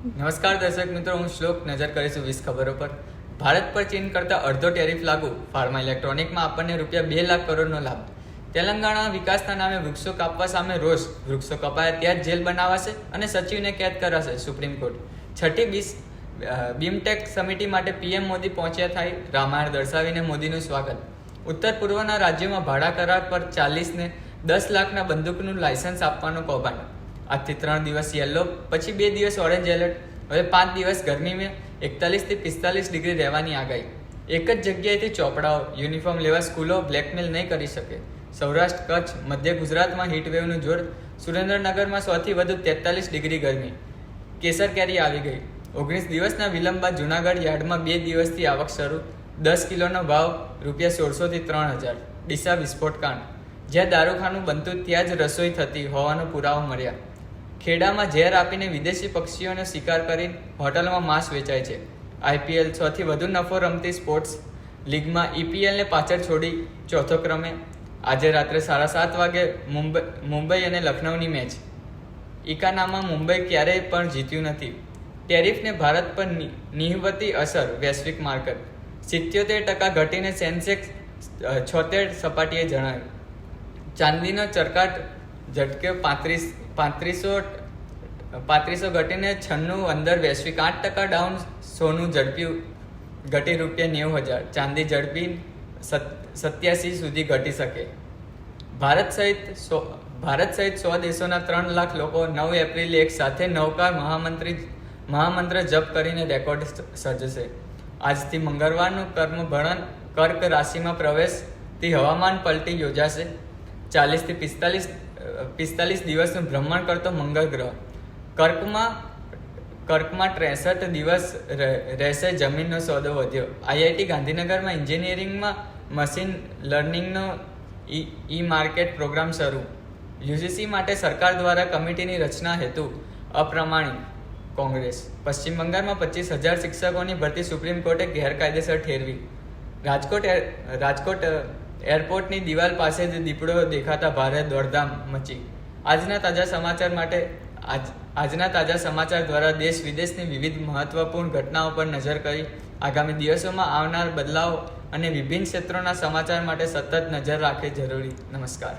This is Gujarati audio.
નમસ્કાર દર્શક મિત્રો, હું શ્લોક નજર કરીશું વીસ ખબરો પર. ભારત પર ચીન કરતા અડધો ટેરિફ લાગુ. ફાર્મા ઇલેક્ટ્રોનિકમાં આપણને રૂપિયા બે લાખ કરોડનો લાભ. તેલંગાણા વિકાસના નામે વૃક્ષો કાપવા સામે રોષ. વૃક્ષો કપાયા ત્યાં જ જેલ બનાવાશે અને સચિવને કેદ કરાશે સુપ્રીમ કોર્ટ. છઠ્ઠી બીસ બીમટેક સમિતિ માટે પીએમ મોદી પહોંચ્યા થાય. રામાયણ દર્શાવીને મોદીનું સ્વાગત. ઉત્તર પૂર્વના રાજ્યોમાં ભાડા કરાર પર ચાલીસને દસ લાખના બંદૂકનું લાયસન્સ આપવાનું કૌભાંડ. આજથી ત્રણ દિવસ યલો, પછી બે દિવસ ઓરેન્જ એલર્ટ. હવે પાંચ દિવસ ગરમીમાં એકતાલીસથી પિસ્તાલીસ ડિગ્રી રહેવાની આગાહી. એક જ જગ્યાએથી ચોપડાઓ, યુનિફોર્મ લેવા સ્કૂલો બ્લેકમેલ નહીં કરી શકે. સૌરાષ્ટ્ર, કચ્છ, મધ્ય ગુજરાતમાં હીટવેવનું જોર. સુરેન્દ્રનગરમાં સૌથી વધુ તેતાલીસ ડિગ્રી ગરમી. કેસર કેરી આવી ગઈ. ઓગણીસ દિવસના વિલંબ બાદ જુનાગઢ યાર્ડમાં બે દિવસથી આવક શરૂ. દસ કિલોનો ભાવ રૂપિયા સોળસોથી ત્રણ હજાર. ડીસા વિસ્ફોટ કાંડ જ્યાં દારૂખાનું બનતું ત્યાં જ રસોઈ થતી હોવાનો પુરાવો મળ્યા. ખેડામાં ઝેર આપીને વિદેશી પક્ષીઓનો શિકાર કરી હોટલમાં માંસ વેચાય છે. આઈપીએલ છથી વધુ નફો રમતી સ્પોર્ટ્સ લીગમાં ઈપીએલને પાછળ છોડી ચોથો ક્રમે આજે રાત્રે સાડા સાત વાગે મુંબઈ મુંબઈ અને લખનૌની મેચ. ઇકાનામાં મુંબઈ ક્યારેય પણ જીત્યું નથી. ટેરિફને ભારત પર નિહવતી અસર, વૈશ્વિક માર્કેટ. સિત્યોતેર ટકા ઘટીને સેન્સેક્સ છોતેર સપાટીએ જણાવ્યું ચાંદીનો ચરકાટ ઝટકે પાંત્રીસ, પાંત્રીસો પાંત્રીસો ઘટીને છન્નું અંદર વૈશ્વિક આઠ ટકા ડાઉન સોનું ઝડપ્યું ઘટી રૂપિયા નેવું હજાર. ચાંદી ઝડપી સત્યાસી સુધી ઘટી શકે. ભારત સહિત સો, ભારત સહિત સો દેશોના ત્રણ લાખ લોકો નવ એપ્રિલે એક સાથે નૌકા મહામંત્રી, મહામંત્ર જપ કરીને રેકોર્ડ સર્જશે આજથી મંગળવારનું કર્મભરણ કર્ક રાશિમાં પ્રવેશથી હવામાન પલટી યોજાશે. ચાલીસથી પિસ્તાલીસ પિસ્તાલીસ દિવસનું ભ્રમણ કરતો મંગળ ગ્રહ. કર્કમાં કર્કમાં ત્રેસઠ દિવસ રહે- રહેશે, જમીનનો સોદો વધ્યો. આઈઆઈટી ગાંધીનગરમાં એન્જિનિયરિંગમાં મશીન લર્નિંગનો ઈ ઈ માર્કેટ પ્રોગ્રામ શરૂ. યુજીસી માટે સરકાર દ્વારા કમિટીની રચના હેતુ અપ્રમાણિક કોંગ્રેસ. પશ્ચિમ બંગાળમાં પચીસ હજાર શિક્ષકોની ભરતી સુપ્રીમ કોર્ટે ગેરકાયદેસર ઠેરવી. રાજકોટ રાજકોટ એરપોર્ટની દિવાલ પાસે જ દીપડો દેખાતા ભારે દોડધામ મચી. આજના તાજા સમાચાર માટે આજ, આજના તાજા સમાચાર દ્વારા દેશ વિદેશની વિવિધ મહત્વપૂર્ણ ઘટનાઓ પર નજર કરી આગામી દિવસોમાં આવનાર બદલાવ અને વિભિન્ન ક્ષેત્રોના સમાચાર માટે સતત નજર રાખવી જરૂરી. નમસ્કાર.